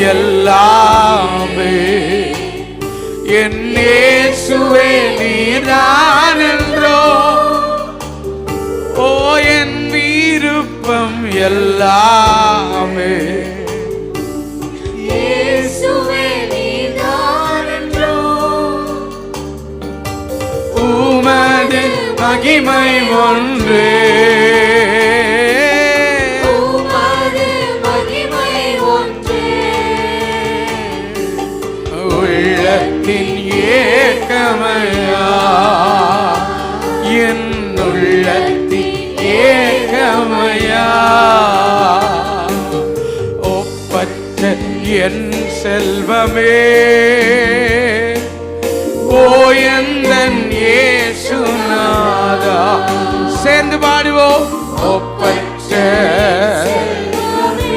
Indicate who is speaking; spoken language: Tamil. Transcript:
Speaker 1: எல்லாமே. என் இயேசுவே நீதான் என்றோ ஓ என் விருப்பம் எல்லாமே. மகிமை ஒன்றே. உள்ளத்தின் ஏக்கமையா? என் உள்ளத்தின் ஏக்கமையா? ஒப்பற்ற என் செல்வமே ஓயந்தன் ஏசுநாதா சேர்ந்து பாடுவோம். ஒப்ப